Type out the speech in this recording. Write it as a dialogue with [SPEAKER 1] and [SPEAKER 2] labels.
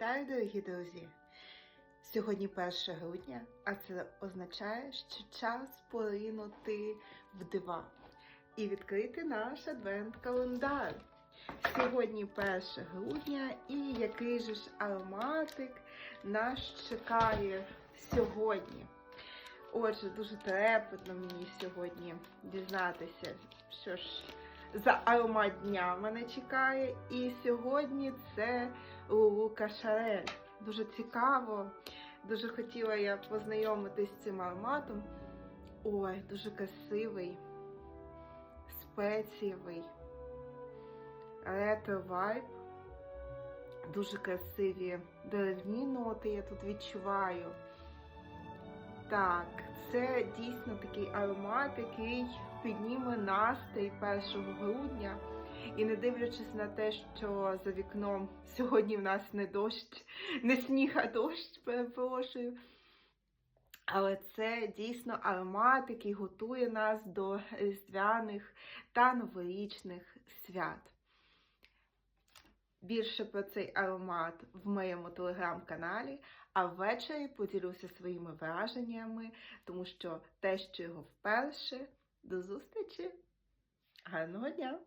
[SPEAKER 1] Вітаю, дорогі друзі! Сьогодні 1 грудня, а це означає, що час поринути в дива і відкрити наш адвент-календар. Сьогодні 1 грудня, і який же ж ароматик нас чекає сьогодні. Отже, дуже трепетно мені сьогодні дізнатися, що ж за аромат дня мене чекає. І сьогодні це Лука Шарель. Дуже цікаво. Дуже хотіла я познайомитись з цим ароматом. Ой, дуже красивий, спецієвий, ретро вайб. Дуже красиві деревні ноти я тут відчуваю. Так, це дійсно такий аромат, який підніме настрій 1 грудня. І не дивлячись на те, що за вікном сьогодні в нас не дощ, не сніг, а дощ, перепрошую. Але це дійсно аромат, який готує нас до різдвяних та новорічних свят. Більше про цей аромат в моєму телеграм-каналі, а ввечері поділюся своїми враженнями, тому що те, що його вперше. До зустрічі! Гарного дня!